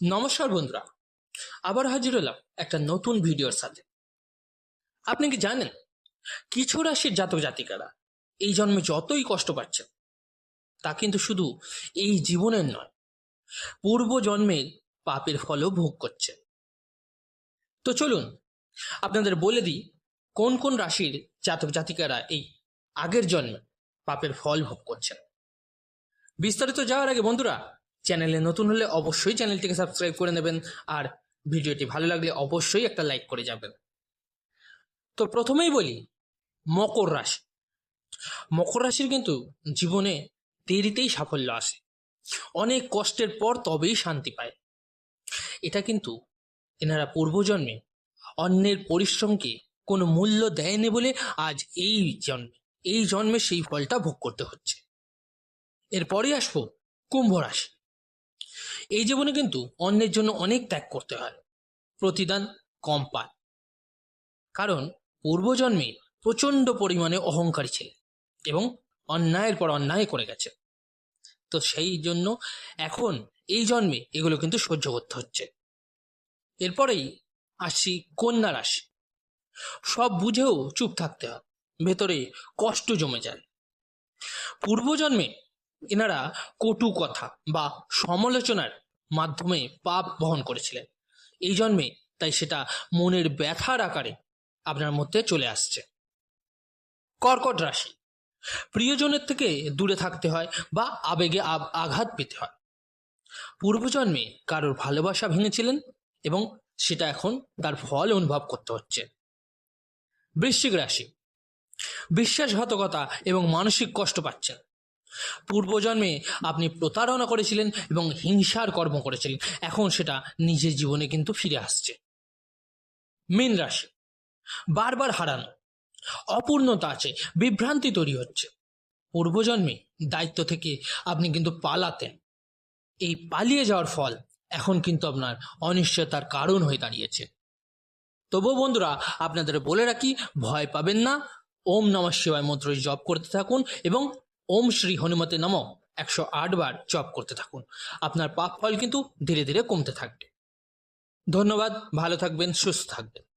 নমস্কার বন্ধুরা, আবার হাজির হলাম একটা নতুন ভিডিওর সাথে। আপনি কি জানেন, কিছু রাশির জাতক জাতিকারা এই জন্মে যতই কষ্ট পাচ্ছেন, তা কিন্তু শুধু এই জীবনের নয়, পূর্ব জন্মের পাপের ফলও ভোগ করছে। তো চলুন, আপনাদের বলে দিই, কোন কোন রাশির জাতক জাতিকারা এই আগের জন্মে পাপের ফল ভোগ করছেন। বিস্তারিত যাওয়ার আগে বন্ধুরা চ্যানেলে নতুন হলে অবশ্যই চ্যানেলটিকে সাবস্ক্রাইব করে নেবেন আর ভিডিওটি ভালো লাগলে অবশ্যই একটা লাইক করে যাবেন। তো প্রথমেই বলি, মকর রাশি। মকর রাশির কিন্তু জীবনে দেরিতেই সাফল্য আসে। অনেক কষ্টের পর তবেই শান্তি পায়। এটা কিন্তু এনারা পূর্বজন্মে অন্যের পরিশ্রমকে কোনো মূল্য দেয়নি বলে আজ এই জন্মে এই জন্মে সেই ফলটা ভোগ করতে হচ্ছে। এরপরে আসব কুম্ভ রাশি। এই জীবনে কিন্তু অন্যের জন্য অনেক ত্যাগ করতে হয়। প্রতিদান কম পায়। কারণ পূর্বজন্মে প্রচণ্ড পরিমাণে অহংকারী ছিলেন এবং অন্যায়ের পর অন্যায় করে গেছে তো সেই জন্য এখন এই জন্মে এগুলো কিন্তু সহ্য করতে হচ্ছে। এরপরেই আসছি কন্যা রাশি। সব বুঝেও চুপ থাকতে হয়। ভেতরে কষ্ট জমে যায়। পূর্বজন্মে এনারা কটু কথা বা সমালোচনার মাধ্যমে পাপ বহন করেছিলেন। এই জন্মে তাই সেটা মনের ব্যথার আকারে আপনার মধ্যে চলে আসছে। কর্কট রাশি। প্রিয়জনের থেকে দূরে থাকতে হয় বা আবেগে আব- আঘাত পেতে হয়। পূর্বজন্মে কারোর ভালোবাসা ভেঙেছিলেন এবং সেটা এখন তার ফল অনুভব করতে হচ্ছে। বৃশ্চিক রাশি। বিশ্বাসঘাতকতা এবং মানসিক কষ্ট পাচ্ছেন। পূর্বজন্মে আপনি প্রতারণা করেছিলেন এবং হিংসার কর্ম করেছিলেন। এখন সেটা নিজের জীবনে কিন্তু ফিরে আসছে। মীন রাশি, বারবার হারানো, অপূর্ণতা আছে, বিভ্রান্তি তৈরি হচ্ছে। পূর্বজন্মে দায়িত্ব থেকে আপনি কিন্তু পালাতেন। এই পালিয়ে যাওয়ার ফল এখন কিন্তু আপনার অনিশ্চয়তার কারণ হয়ে দাঁড়িয়েছে। তবুও বন্ধুরা, আপনাদের বলে রাখি, ভয় পাবেন না। ওম নমঃ শিবায় মন্ত্র জপ করতে থাকুন এবং ওম শ্রী হনুমতে নম। একশো আট বার জপ করতে থাকুন। আপনার পাপ ফল কিন্তু ধীরে ধীরে কমতে থাকবে। ধন্যবাদ, ভালো থাকবেন, সুস্থ থাকবেন।